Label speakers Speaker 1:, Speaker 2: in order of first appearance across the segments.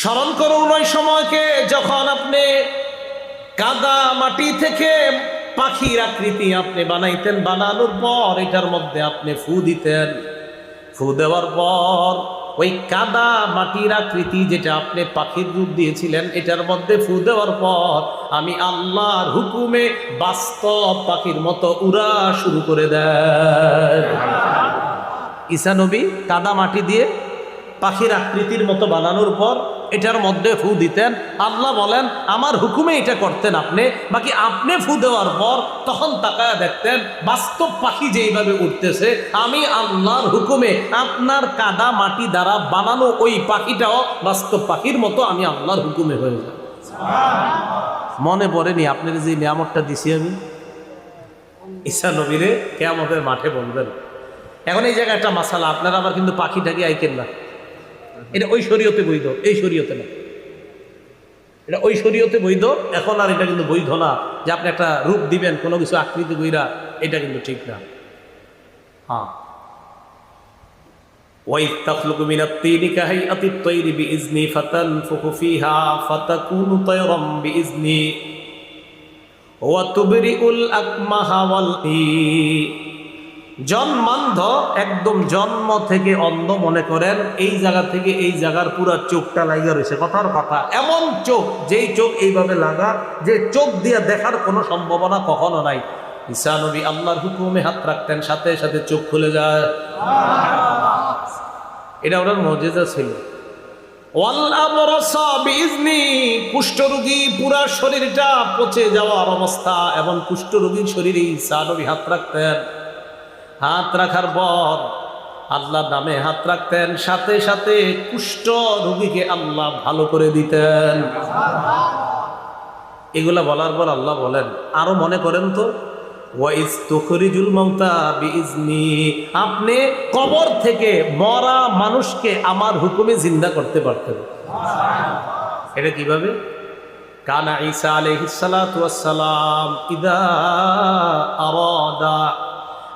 Speaker 1: স্মরণ করুন ওই সময়কে যখন আপনি কাদা মাটি থেকে পাখির আকৃতি আপনি বানাইতেন, বানানোর পর এটার মধ্যে আপনি ফু দিতেন। ফু দেওয়ার পর ওই কাদা মাটির আকৃতি যেটা আপনি পাখির রূপ দিয়েছিলেন, এটার মধ্যে ফু দেওয়ার পর আমি আল্লাহর হুকুমে বাস্তব পাখির মতো উড়া শুরু করে দেয় ঈসা নবী কাদা মাটি দিয়ে পাখির আকৃতির মতো বানানোর পর এটার মধ্যে ফু দিতেন। আল্লাহ বলেন, আমার হুকুমে এটা করতেন আপনি। বাকি আপনি ফু দেওয়ার পর তখন তাকায় দেখতেন, বাস্তব পাখি যেইভাবে উঠতেছে, আমি আল্লাহর হুকুমে আপনার কাদা মাটি দ্বারা বানানো ওই পাখিটাও বাস্তব পাখির মতো আমি আল্লাহর হুকুমে হয়ে যায় মনে পড়েনি আপনার যে নিয়ামতটা দিছি আমি? ঈসা নবীরে কেয়ামতের মাঠে বলবেন। এখন এই জায়গায় একটা মাসালা, আপনারা আবার কিন্তু পাখিটাকে আইকেন না। এটা ওই শরীয়তে বৈধ এই শরীয়তে না এটা ওই শরীয়তে বৈধ এখন আর এটা কিন্তু বৈধ না যে আপনি একটা রূপ দিবেন কোনো কিছু আকৃতি কইরা এটা কিন্তু ঠিক না হ্যাঁ وإذ تخلق من الطين كهيئة الطير بإذني فتنفخ فيها فتكون طيرا بإذني وتبرئ الأكمه والقي জন্মান্ধ একদম জন্ম থেকে অন্ধ মনে করেন, এই জায়গা থেকে এই জায়গার পুরো চোখটা লাগা রয়েছে। কথার কথা, এমন চোখ, যেই চোখ এইভাবে লাগা, যে চোখ দিয়ে দেখার কোনো সম্ভাবনা কখনো নাই। ঈসা নবী আল্লাহর হুকুমে হাত রাখতেন, সাথে সাথে চোখ খুলে যায়। এটা ওনার মজেজা ছিল। কুষ্ঠরোগী পুরা শরীরটা পচে যাওয়ার অবস্থা, এবং কুষ্ঠরোগীর শরীরে ঈসা নবী হাত রাখতেন। হাত রাখার পর আল্লাহ নামে হাত রাখতেন, সাথে সাথে কুষ্ঠ রুগীকে আল্লাহ ভালো করে দিতেন। এগুলা বলার পর আল্লাহ বলেন, আরও মনে করেন তো আপনি কবর থেকে মরা মানুষকে আমার হুকুমে জিন্দা করতে পারতেন। এটা কীভাবে? কানা ঈসা আলাইহিস সালাতু ওয়াস সালাম ইদা আরাদা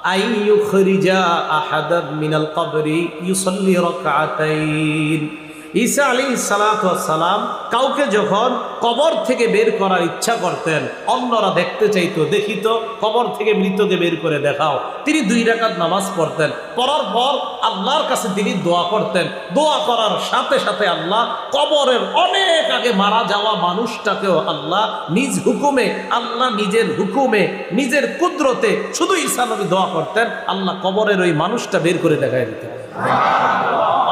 Speaker 1: أن يخرج أحدا من القبر يصلي ركعتين. ঈসা আলী সালাম কাউকে যখন কবর থেকে বের করার ইচ্ছা করতেন, অন্যরা দেখতে চাইতো, দেখিত, কবর থেকে মৃতকে বের করে দেখাও। তিনি দুই রাকাত নামাজ পড়তেন, পড়ার পর আল্লাহর কাছে তিনি দোয়া করতেন। দোয়া করার সাথে সাথে আল্লাহ কবরের অনেক আগে মারা যাওয়া মানুষটাকেও আল্লাহ নিজ হুকুমে, আল্লাহ নিজের হুকুমে, নিজের কুদরতে শুধু ঈসা নবী দোয়া করতেন, আল্লাহ কবরের ওই মানুষটা বের করে দেখায় দিতেন।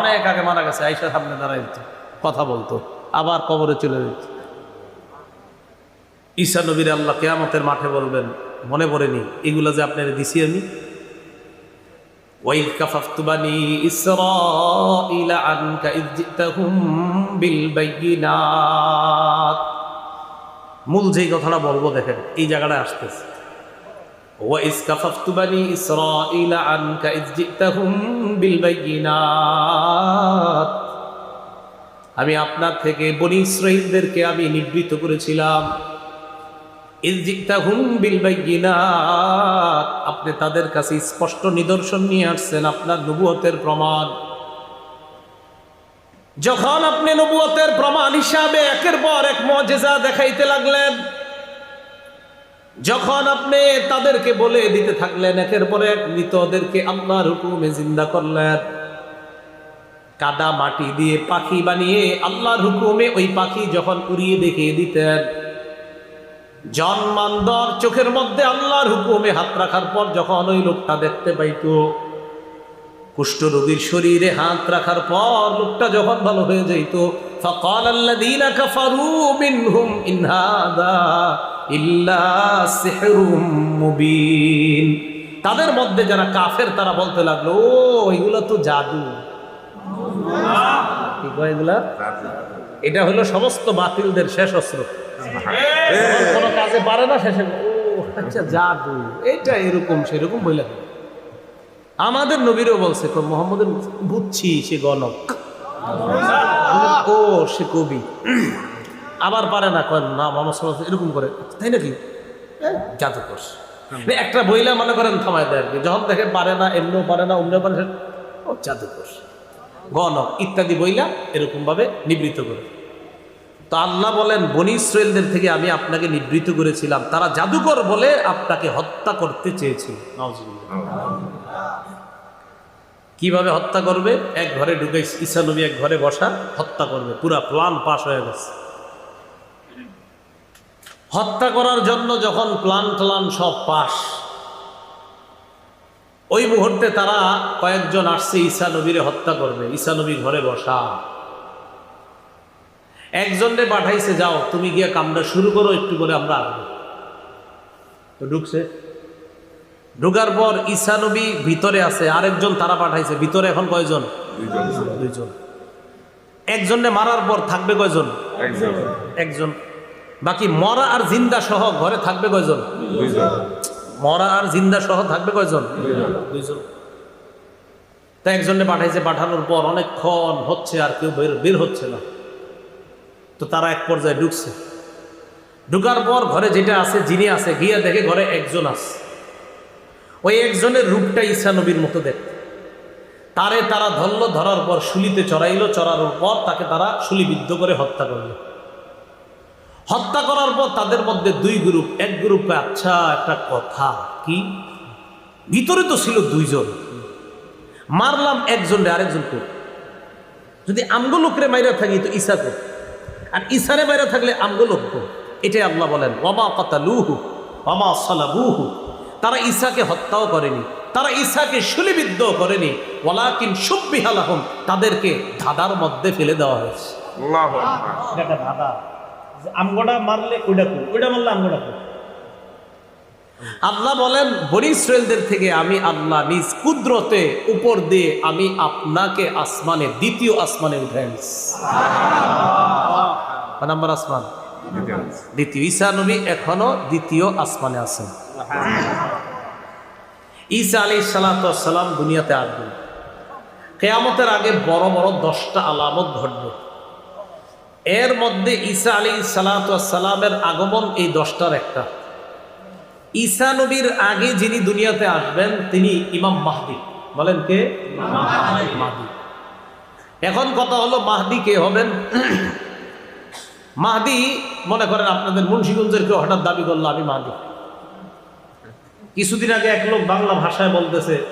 Speaker 1: অনেক আগে মারা গেছে আইসা সামনে দাঁড়াই দিত কথা বলতো আবার কবরে চলে যেত ঈসা নবীর আল্লাহ কেয়ামতের মাঠে বলবেন মনে পড়েনি এগুলো যে আপনার দিছি আমি وإذ كففت بني إسرائيل عنك إذ جئتهم بالبينات মূল যেই কথাটা বলবো দেখেন এই জায়গাটা আসতেছে وإذ كففت بني إسرائيل عنك إذ جئتهم بالبينات আমি আপনার থেকে বনি ইসরাইলদেরকে আমি নিবৃত করেছিলাম ইজ জিতাহুম বিল বাইয়িনাত আপনি তাদের কাছে স্পষ্ট নিদর্শন নিয়ে আসছেন আপনার নবুয়তের প্রমাণ যখন আপনি নবুয়তের প্রমাণ হিসাবে একের পর এক মজেজা দেখাইতে লাগলেন যখন আপনি তাদেরকে বলে দিতে থাকলেন, একের পরে এক মৃতদেরকে আল্লাহর হুকুমে জিন্দা করলেন। কাদা মাটি দিয়ে পাখি বানিয়ে আল্লাহর হুকুমে ওই পাখি যখন উড়িয়ে দেখিয়ে দিতেন জন্মান্দর চোখের মধ্যে আল্লাহর হুকুমে হাত রাখার পর যখন ওই লোকটা দেখতে পাইত কুষ্ঠরোগীর শরীরে হাত রাখার পর লোকটা যখন ভালো হয়ে যাইত ফকাল আল্লাহ মুবিন। তাদের মধ্যে যারা কাফের তারা বলতে লাগল ও তো জাদু। এগুলা? এটা হলো সমস্ত বাতিলদের শেষ অস্ত্র। কোনো কাজে পারে না শেষে ও আচ্ছা জাদু। এটা এরকম সেরকম বললাম আমাদের নবীরও বলছে মোহাম্মদের বুঝছি সে গণক? ও সে কবি। আবার পারে না, কয়, না সাল্লাল্লাহু আলাইহি এরকম করে। তাই নাকি? জাদু করছে একটা বইলা মনে করেন, থামায় দেয় আর যখন দেখে পারে না, এমনিও পারে না অমনিও পারে ও জাদু করছে গণক, ইত্যাদি বইলা এরকম ভাবে নিবৃত্ত করে। তো আল্লাহ বলেন, বনি থেকে আমি আপনাকে নিবৃত্ত করেছিলাম। তারা জাদুকর বলে আপনাকে হত্যা করতে চেয়েছিল। কীভাবে হত্যা করবে? এক ঘরে ঢুকে, ঈসা নবী এক ঘরে বসা, হত্যা করবে। পুরা প্লান পাস হয়ে গেছে। হত্যা করার জন্য যখন প্লান ট্লান সব পাস ওই মুহূর্তে তারা কয়েকজন আসছে ঈসা নবীরে হত্যা করবে ঈসা নবী ঘরে বসা। একজনরে পাঠাইছে যাও তুমি গিয়ে কামটা শুরু করো একটু করে আমরা আসব। তো ঢুকছে। ঢুকার পর ঈসা নবী ভিতরে আছে আরেকজন তারা পাঠাইছে ভিতরে এখন কয়জন? দুইজন। একজনে মারার পর থাকবে কয়জন? একজন। বাকি মরা আর জিন্দা সহ ঘরে থাকবে কয়জন? মরা আর জিন্দা সহ থাকবে কয়জন? দুইজন। তা একজনে পাঠাইছে পাঠানোর পর অনেকক্ষণ হচ্ছে আর কেউ বের বের হচ্ছে না। তো তারা এক পর্যায়ে ঢুকছে। ঢুকার পর ঘরে যেটা আছে যিনি আছে গিয়া দেখে ঘরে একজন আছে। ওই একজনের রূপটা ঈসা নবীর মতো দেখতে। তারে তারা ধরল ধরার পর শুলিতে চড়াইলো চড়ানোর পর তাকে তারা শুলিবিদ্ধ করে হত্যা করল। হত্যা করার পর তাদের মধ্যে দুই গ্রুপ এক গ্রুপে আচ্ছা একটা কথা কি? ভিতরে তো ছিল দুইজন। মারলাম একজন আরেকজন কর যদি আমগো লোকরে মাইরা থাকি তো ঈসা কর আর ঈসারে মাইরা থাকলে আমগো লোক এটাই আল্লাহ বলেন ওমা কাতালুহু ওমা সালাবুহু। তারা ঈসাকে হত্যাও করেনি তারা ঈসাকে শুলিবিদ্ধ করেনি। ওয়ালাকিন সুব্বিহালাহম তাদেরকে ধাঁধার মধ্যে ফেলে দেওয়া হয়েছে। ধাঁধা। আমগোটা মারলে ওইটা কর ওইটা মারলে আমগোটা কর আল্লাহ বলেন বনি ইসরায়েলদের থেকে আমি আল্লাহ নিজ কুদরতে উপর দিয়ে আমি আপনাকে আসমানে দ্বিতীয় আসমানে উঠে আনিস কয় নাম্বার আসমান? দ্বিতীয়। ঈসা নবী এখনও দ্বিতীয় আসমানে আছেন। ঈসা আলী সালাতাম দুনিয়াতে আসবেন। কেয়ামতের আগে বড় বড় দশটা আলামত ঘটবে। এর মধ্যে ঈসা আলী সালাতামের আগমন এই দশটার একটা। ঈসা নবীর আগে যিনি দুনিয়াতে আসবেন তিনি ইমাম মাহদি। বলেন কে? মাহদি। এখন কথা হলো মাহদি কে হবেন? মাহদি মনে করেন আপনাদের মুন্সিগঞ্জের কেউ হঠাৎ দাবি করল আমি মাহদি। কিছুদিন আগে এক লোক বাংলা ভাষায় বলতেছে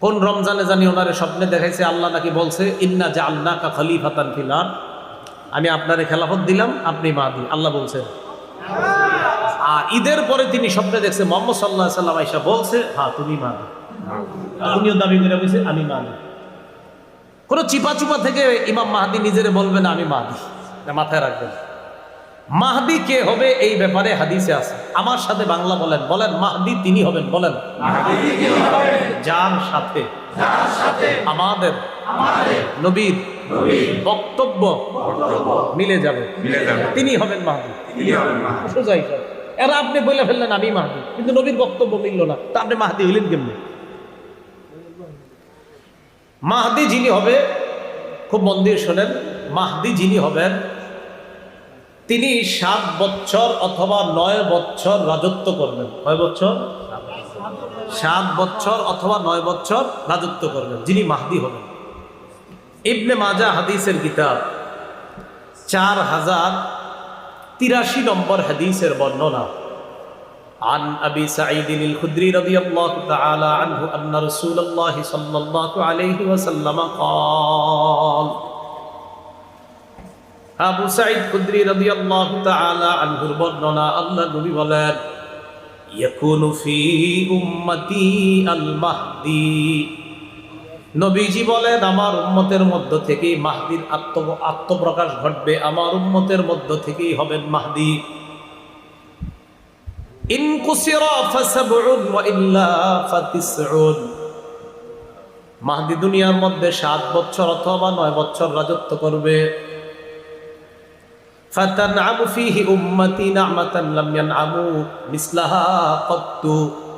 Speaker 1: কোন রমজানে জানি ওনারে স্বপ্নে দেখাইছে আল্লাহ নাকি বলছে ইন্না জা আল্লাহ কা খলিফাতান ফিলার আমি আপনারে খেলাফত দিলাম আপনি মাহদি আল্লাহ বলছেন। আর ঈদের পরে তিনি স্বপ্নে দেখছে মোহাম্মদ সাল্লাহ সাল্লাম আইসা বলছে হ্যাঁ তুমি মাহদি উনিও দাবি করে বলছে আমি মাহদি কোনো চিপা চুপা থেকে ইমাম মাহাদি নিজেরে বলবেন আমি মাহদি। মাথায় রাখবেন। মাহাদি কে হবে এই ব্যাপারে হাদিসে আছে। আমার সাথে বাংলা বলেন। বলেন মাহদি তিনি হবেন বলেন। যার সাথে আমাদের নবীর বক্তব্য মিলে যাবে। তিনি হবেন মাহদি সোজাই এরা আপনি বলে ফেললেন আমি মাহদি কিন্তু নবীর বক্তব্য মিলল না। তা আপনি মাহদি হইলেন কেমনি? মাহদি যিনি হবে খুব মন দিয়ে শোনেন মাহদি যিনি হবেন তিনি সাত বছর অথবা নয় বছর রাজত্ব করবেন। কয় বছর? সাত বছর অথবা নয় বছর রাজত্ব করবেন। যিনি মাহদি হবেন। ইবনে মাজা হাদিসের কিতাব চার হাজার তিরাশি নম্বর হাদিসের বর্ণনা عن أبي سعيد الخدري رضي الله تعالى عنه أن رسول الله صلى الله عليه وسلم قال আবু সাইদ খুদ্রি রাদিয়াল্লাহু তাআলা আনহুর বর্ণনা আল্লাহ নবী বলেন ইয়াকুনু ফি উম্মতি আল মাহদি নবীজি বলেন, আমার উম্মতের মধ্য থেকেই মাহদির আত্ম, আত্মপ্রকাশ ঘটবে। আমার উম্মতের মধ্য থেকেই হবেন মাহদি। মাহদি দুনিয়ার মধ্যে সাত বছর অথবা নয় বছর রাজত্ব করবে। ফাতান আবু ফিহি উম্মতি নামাতান লাম ইয়ানআমু মিসলাহা কত্তু।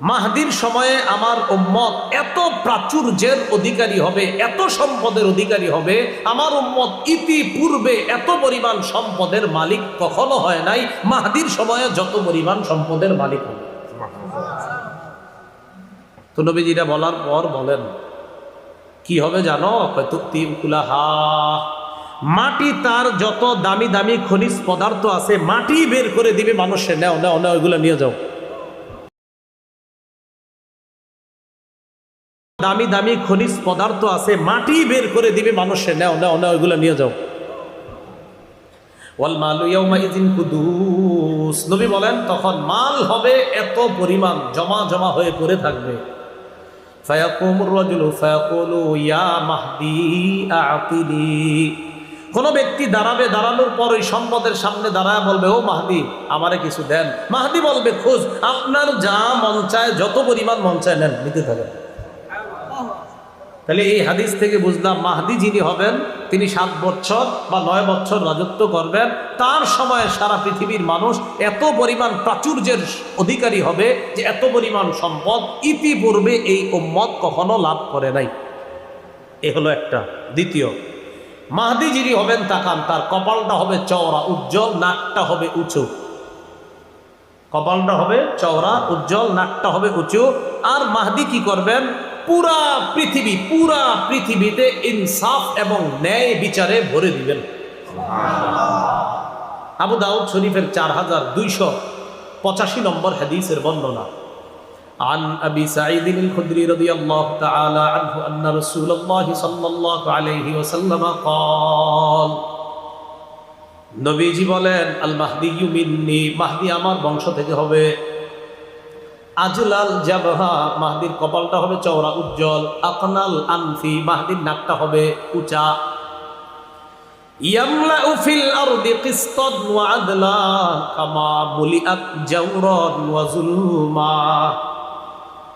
Speaker 1: মাহদির সময়ে আমার উম্মত এত প্রাচুর্যের অধিকারী হবে, এত সম্পদের অধিকারী হবে, আমার উম্মত ইতিপূর্বে এত পরিমাণ সম্পদের মালিক কখনো হয় নাই, মাহদির সময়ে যত পরিমাণ সম্পদের মালিক হবে। তো নবীজিরা বলার পর বলেন, কি হবে জানো? উকুলাহা মাটি তার যত দামি দামি খনিজ পদার্থ আছে, মাটি বের করে দিবে মানুষের নেও নেও নেও, এগুলো নিয়ে যাও। দামি দামি খনিজ পদার্থ আছে, মাটি বের করে দিবে মানুষের নেও নেও নেও, এগুলো নিয়ে যাও। ওয়াল মালু ইয়াউমাইযিন কুদুস। নবী বলেন, তখন মাল হবে এত পরিমাণ, জমা জমা হয়ে পড়ে থাকবে। ফায়াকুমুর রাজুলু, ফায়াকুলু, ইয়া মাহদি আতিনি কোন ব্যক্তি দাঁড়াবে, দাঁড়ানোর পর ওই সম্পদের সামনে দাঁড়ায়, বলবে, ও মাহদি, আমারে কিছু দেন। মাহদি বলবে, খোঁজ, আপনার যা মন চায়, যত পরিমাণ মন চায়, নেন। নিতে থাকেন। তাহলে এই হাদিস থেকে বুঝলাম মাহদি যিনি হবেন, তিনি সাত বছর বা নয় বছর রাজত্ব করবেন। তার সময়ে সারা পৃথিবীর মানুষ এত পরিমাণ প্রাচুর্যের অধিকারী হবে যে এত পরিমাণ সম্পদ ইতিপূর্বে এই উম্মত কখনো লাভ করে নাই। এ হলো একটা। দ্বিতীয়, মাহদি যিনি হবেন তাকান তার কপালটা হবে চওড়া, উজ্জ্বল, নাকটা হবে উঁচু। কপালটা হবে চওড়া, উজ্জ্বল, নাকটা হবে উঁচু। আর মাহদি কি করবেন? পুরা পৃথিবী পুরা পৃথিবীতে ইনসাফ এবং ন্যায় বিচারে ভরে দিবেন আবু দাউদ শরীফের চার হাজার দুইশো পঁচাশি নম্বর হাদিসের বর্ণনা عن أبي سعيد الخدري رضي الله تعالى عنه أن رسول الله صلى الله عليه وسلم قال নবীজি বলেন আল মাহদি মিন্নি মাহদি আমার বংশ থেকে হবে আজলাল জাবহা, মাহদির কপালটা হবে চওড়া, উজ্জ্বল। আকনাল আনফি, মাহদির নাকটা হবে উঁচা। আরদি কিসতান ওয়া আদলা, কামা মুলিআত জাওরান ওয়া যুলমা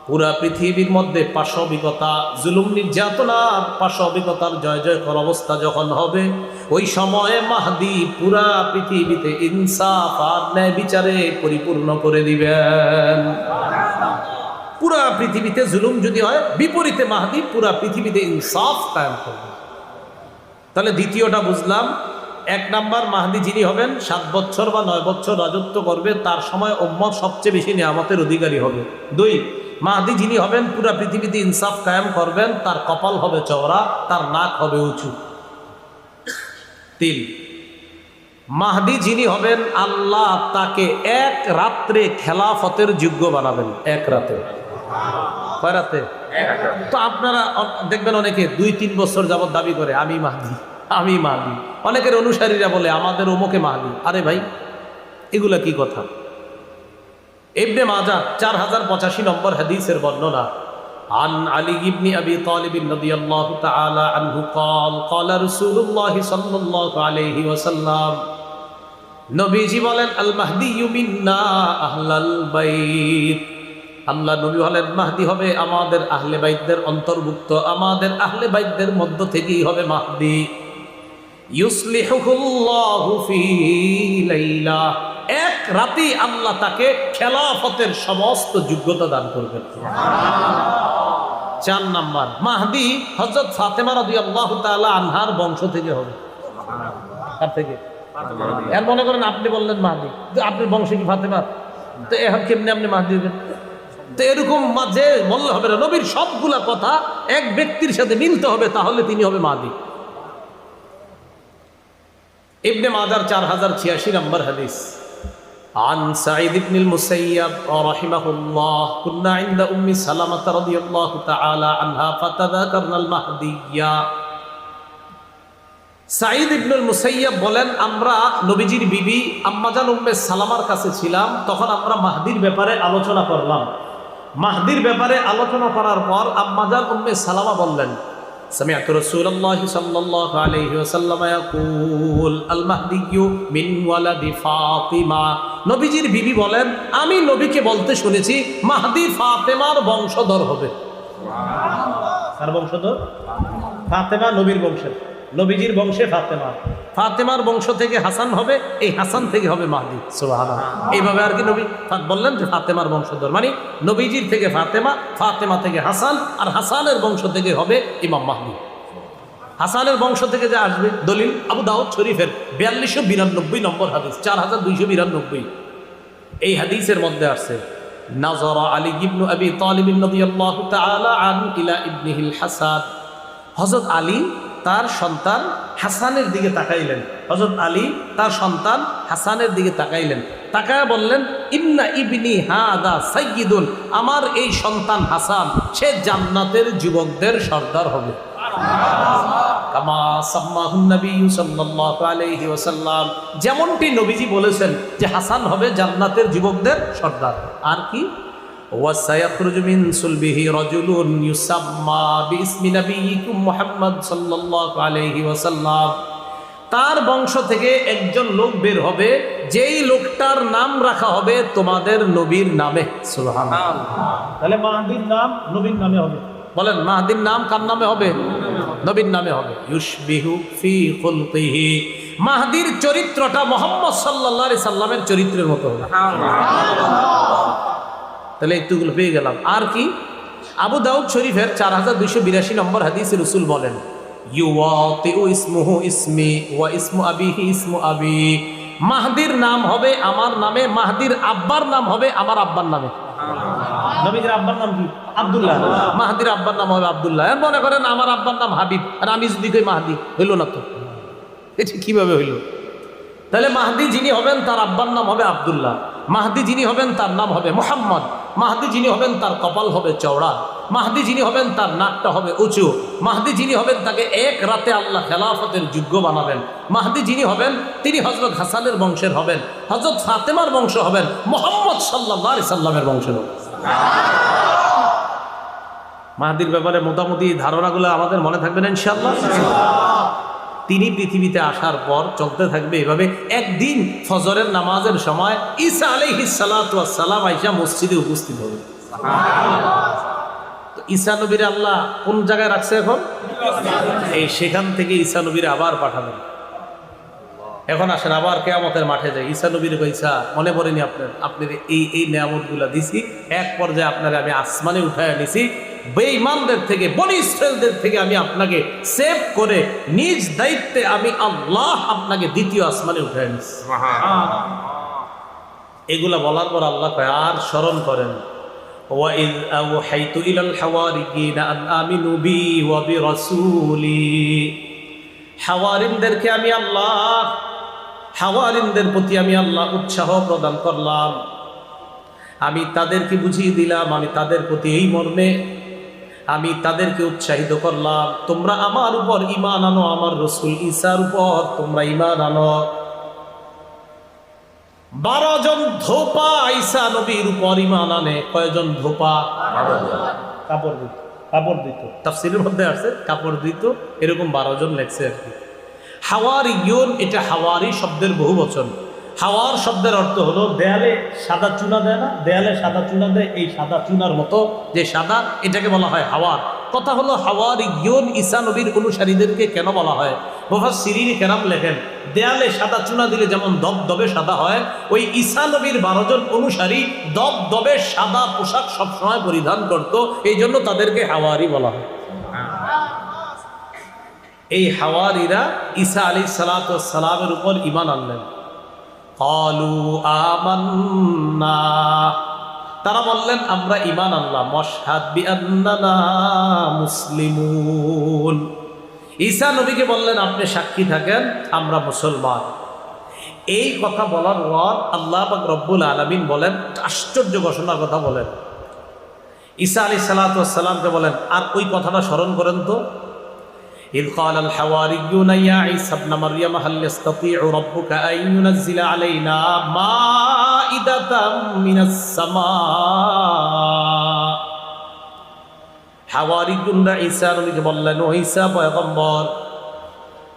Speaker 1: পুরা পৃথিবীর মধ্যে পাশবিকতা, জুলুম নির্যাতনার পাশবিকতার জয় জয়কর অবস্থা যখন হবে, ওই সময়ে মাহদি পুরা পৃথিবীতে ইনসাফ আর ন্যায় বিচারে পরিপূর্ণ করে দিবেন। পুরা পৃথিবীতে জুলুম যদি হয়, বিপরীতে মাহদি পুরা পৃথিবীতে ইনসাফ কায়েম করবে। তাহলে দ্বিতীয়টা বুঝলাম, এক নাম্বার মাহদি যিনি হবেন, সাত বছর বা নয় বছর রাজত্ব করবে, তার সময় উম্মত সবচেয়ে বেশি নিয়ামতের অধিকারী হবে। দুই মাহদি যিনি হবেন, পুরা পৃথিবীতে ইনসাফ কায়েম করবেন, তার কপাল হবে চওড়া, তার নাক হবে উঁচু। তিন, মাহদি যিনি হবেন, আল্লাহ তাকে এক রাত্রে খেলাফতের যোগ্য বানাবেন। এক রাতে। কয় রাতে? তো আপনারা দেখবেন অনেকে দুই, তিন বছর যাবত দাবি করে, আমি মাহদি আমি মাহদি। অনেকের অনুসারীরা বলে, আমাদের ওমকে মাহদি। আরে ভাই, এগুলা কি কথা? ইবনে মাজা চার হাজার পঁচাশি নম্বর হাদিসের বর্ণনা عن علي بن أبي طالب رضي الله تعالى عنه قال قال رسول الله صلى الله عليه وسلم নবীজি বলেন আল মাহদি মিন্না আহলাল বাইত আল্লাহ নবী হলেন মাহদি হবে আমাদের আহলে বাইতদের অন্তর্ভুক্ত আমাদের আহলে বাইতদের মধ্য থেকেই হবে মাহদি ইউসলিহুল্লাহু ফি লাইলা এক রাতে আল্লাহ তাকে খেলাফতের সমস্ত যোগ্যতা দান করবেন। চার নাম্বার, মাহদি হজরত ফাতেমা রাদিয়াল্লাহু তাআলা আনহার বংশ থেকে হবে। কার থেকে। এর মনে করেন আপনি বললেন মাহদি, তো আপনার বংশে কি ফাতেমা? তো এখন কেমনি আপনি মাহদি হবেন? তো এরকম মাঝে বললে হবে না, নবীর সবগুলা কথা এক ব্যক্তির সাথে মিলতে হবে, তাহলে তিনি হবে মাহদি। ইবনে মাদার চার হাজার ছিয়াশি নম্বর হাদিস। عن سعيد بن المسيب رحمه الله كنا عند أم سلمة رضي الله تعالى عنها فتذكرنا المهدية সাঈদ ইবনুল মুসাইয়াব বলেন আমরা নবীজির বিবি আম্মাজান উম্মে সালামার কাছে ছিলাম তখন আমরা মাহদির ব্যাপারে আলোচনা করলাম মাহদির ব্যাপারে আলোচনা করার পর আম্মাজান উম্মে সালামা বললেন سمعت رسول الله صلى الله عليه وسلم يقول المهدي من ولد فاطمة নবীজির বিবি বলেন আমি নবীকে বলতে শুনেছি মাহদি ফাতেমার বংশধর হবে কার বংশধর ফাতেমা নবীর বংশের নবীজির বংশে ফাতেমা। ফাতেমার বংশ থেকে হাসান হবে এই হাসান থেকে হবে মাহদি। সুবহানাল্লাহ। এইভাবে আর কি নবী বললেন যে ফাতেমার বংশধর। মানে নবীজির থেকে ফাতেমা ফাতেমা থেকে হাসান আর হাসানের বংশ থেকে হবে ইমাম মাহদি। হাসানের বংশ থেকে যে আসবে দলিল আবু দাউদ শরীফের বিয়াল্লিশশো বিরানব্বই নম্বর হাদিস চার হাজার দুইশো বিরানব্বই। এই হাদিসের মধ্যে আছে নাজর আলী ইবনু আবি তালিব রাদিয়াল্লাহু তাআলা আন ইলা ইবনিহিল হাসান। হজরত আলী তার সন্তান হাসানের দিকে তাকাইলেন। হজরত আলী তার সন্তান হাসানের দিকে তাকাইলেন। তাকায় বললেন, ইন্না ইবনি হাদা সাইয়িদুন আমার এই সন্তান হাসান, সে জান্নাতের যুবকদের সর্দার হবে। যেমনটি নবীজি বলেছেন যে হাসান হবে জান্নাতের যুবকদের সর্দার। আর কি? وسيخرج من صلبه رجل يسمى باسم نبيكم محمد صلى الله عليه وسلم তার বংশ থেকে একজন লোক বের হবে যেই লোকটার নাম রাখা হবে তোমাদের নবীর নামে সুবহানাল্লাহ তাহলে মাহদির নাম নবীর নামে হবে বলেন মাহদির নাম কার নামে হবে নবীর নামে হবে ইউশবিহু ফি খুলকিহি মাহদির চরিত্রটা মোহাম্মদ সাল্লাল্লাহু আলাইহি সাল্লামের চরিত্রের মতো হবে তাহলে একটুগুলো পেয়ে গেলাম। আর কি? আবু দাউদ শরীফের চার হাজার দুইশো বিরাশি নম্বর হাদিসে রসুল বলেন মাহদির নাম হবে আমার নামে মাহদির আব্বার নাম হবে আমার আব্বার নামে। নবীজির আব্বার নাম কি? আব্দুল্লাহ। মাহাদির আব্বার নাম হবে আব্দুল্লাহ। মনে করেন আমার আব্বার নাম হাবিব আর আমি যদি কই মাহাদি হইল না তো। এটি কীভাবে হইল? তাহলে মাহাদি যিনি হবেন তার আব্বার নাম হবে আব্দুল্লাহ। মাহাদি যিনি হবেন তার নাম হবে মোহাম্মদ। মাহাদি যিনি হবেন তার কপাল হবে চওড়া, মাহাদি যিনি হবেন তার নাকটা হবে উঁচু, মাহাদি যিনি হবেন তাকে এক রাতে আল্লাহ খেলাফতের যোগ্য বানাবেন, মাহাদি যিনি হবেন তিনি হজরত হাসানের বংশের হবেন হজরত ফাতেমার বংশ হবেন, মোহাম্মদ সাল্লাহ সাল্লামের বংশের হবেন। মাহাদির ব্যাপারে মোটামুটি ধারণাগুলো আমাদের মনে থাকবেন ইনশাল্লাহ তিনি পৃথিবীতে আসার পর চলতে থাকবে এভাবে একদিন ফজরের নামাজের সময় ঈসা আলাইহিস সালাম আইসা মসজিদে উপস্থিত হবে। ঈসা নবীর আল্লাহ কোন জায়গায় রাখছে এখন? এই সেখান থেকে ঈসা নবীর আবার পাঠাবেন। এখন আসেন, আবার কেয়ামতের মাঠে যাই। ঈসা নবীর পয়সা মনে পড়েনি আপনার? আপনার এই এই নিয়ামতগুলা দিছি, এক পর্যায়ে আপনার আমি আসমানে উঠায় নিছি বেঈমানদের থেকে বনি ইসরায়েলদের থেকে আমি আপনাকে সেভ করে নিজ দায়িত্বে আমি আল্লাহ আপনাকে দ্বিতীয় আসমানে উঠায় নিছি এগুলা বলার পর আল্লাহ কয় আর স্মরণ করেন وَإِذْ أَوْحَيْتُ إِلَى الْحَوَارِيِّينَ أَنْ آمِنُوا بِي وَبِرَسُولِي হাওয়ারিনদেরকে আমি আল্লাহ হাওয়ারিনদের প্রতি আমি আল্লাহ উৎসাহ প্রদান করলাম আমি তাদেরকে বুঝিয়ে দিলাম আমি তাদের প্রতি এই মর্মে আমি তাদেরকে উৎসাহিত করলাম তোমরা আমার উপর ইমান আনো আমার রসুল ঈসার উপর তোমরা ইমান আনো। বারো জন ধোপা ঈসা নবীর উপর ইমান আনে। কয়জন ধোপা? কাপড় দিত কাপড় দিত। তাফসিলের মধ্যে আছে কাপড় দিত এরকম বারো জন লেখছে আর কি। হাওয়ার ইয়ন এটা হাওয়ারি শব্দের বহু বচন হাওয়ার শব্দের অর্থ হলো দেয়ালে সাদা চুনা দেয় না, দেয়ালে সাদা চুনা দেয়, এই সাদা চুনার মতো যে সাদা, এটাকে বলা হয় হাওয়ার। কথা হলো হাওয়ার ইয়ন ঈসা নবীর অনুসারীদেরকে কেন বলা হয়? মোহাম্মদ সিরিনি কেরাম লেখেন, দেয়ালে সাদা চুনা দিলে যেমন দব দবে সাদা হয়, ওই ঈসা নবীর বারো জন অনুসারী দব দবে সাদা পোশাক সবসময় পরিধান করত, এই জন্য তাদেরকে হাওয়ারি বলা হয়। এই হাওয়ারিরা ঈসা আলী সালামের উপর ইমান আনলেন। কলু আমান্না। তারা বললেন, আমরা ইমান আনলাম। মশহাদ মুসলিমুন। ঈসা নবীকে বললেন, আপনি সাক্ষী থাকেন, আমরা মুসলমান। এই কথা বলার পর আল্লাহ রব্বুল আলমিন বলেন, আশ্চর্য ঘোষণার কথা বলেন। ঈসা আলী সালাতামকে বলেন, আর ওই কথাটা স্মরণ করেন তো। إذ قال الحواريون يا عيسى ابن مريم هل يستطيع ربك أن ينزل علينا مائدة من السماء হাওয়ারিগুনরা ঈসা নবীকে বললেন ও ঈসা পয়গম্বর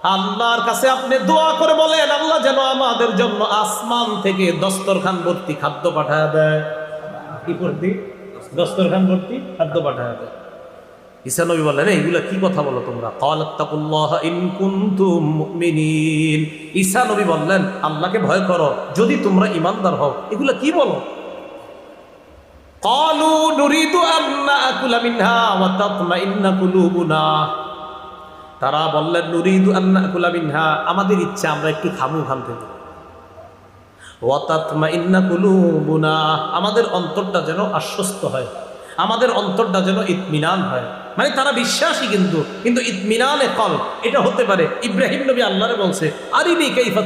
Speaker 1: আল্লাহর কাছে আপনি দোয়া করে বলেন আল্লাহ যেন আমাদের জন্য আসমান থেকে দস্তরখান ভর্তি খাদ্য পাঠায় দেয় কি ভর্তি দস্তরখান ভর্তি খাদ্য পাঠায় দেয় ঈসা নবী বললেন এইগুলা কি কথা বলো তোমরা? কালাত্তাকুল্লাহ ইন কুনতুম মুমিনিন। ঈসা নবী বললেন, আল্লাহকে ভয় করো, যদি তোমরা ইমানদার হও, এগুলা কি বলো? তারা বললেন, নুরিদু আন নাকুলা মিনহা, আমাদের ইচ্ছা আমরা একটু খামু খান থেকে। আমাদের অন্তরটা যেন আশ্বস্ত হয়। আমাদের অন্তরটা যেন ইতমিনান হয়। মানে তারা বিশ্বাসী কিন্তু। কিন্তু ইতমিনানে কল এটা হতে পারে। ইব্রাহিম নবী আল্লাহরে বলছে, আরিনি কাইফা